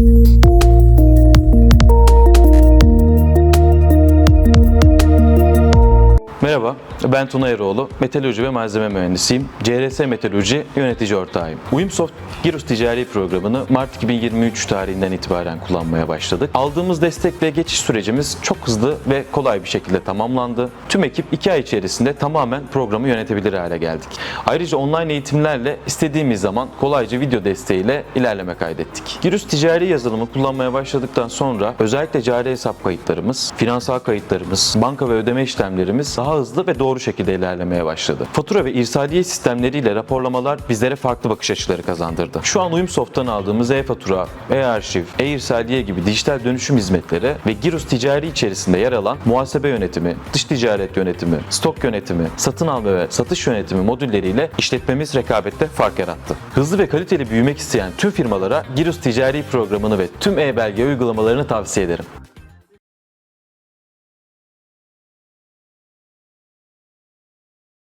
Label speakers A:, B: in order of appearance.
A: you Merhaba, ben Tuna Eroğlu, metalurji ve malzeme mühendisiyim. CRS Metalurji yönetici ortağıyım. Uyumsoft Girus Ticari Programı'nı Mart 2023 tarihinden itibaren kullanmaya başladık. Aldığımız destek ve geçiş sürecimiz çok hızlı ve kolay bir şekilde tamamlandı. Tüm ekip 2 ay içerisinde tamamen programı yönetebilir hale geldik. Ayrıca online eğitimlerle istediğimiz zaman kolayca video desteğiyle ilerleme kaydettik. Girus Ticari yazılımı kullanmaya başladıktan sonra özellikle cari hesap kayıtlarımız, finansal kayıtlarımız, banka ve ödeme işlemlerimiz daha hızlı ve doğru şekilde ilerlemeye başladı. Fatura ve irsaliye sistemleriyle raporlamalar bizlere farklı bakış açıları kazandırdı. Şu an Uyumsoft'tan aldığımız e-fatura, e-arşiv, e-irsaliye gibi dijital dönüşüm hizmetleri ve Girus ticari içerisinde yer alan muhasebe yönetimi, dış ticaret yönetimi, stok yönetimi, satın alma ve satış yönetimi modülleriyle işletmemiz rekabette fark yarattı. Hızlı ve kaliteli büyümek isteyen tüm firmalara Girus ticari programını ve tüm e-belge uygulamalarını tavsiye ederim.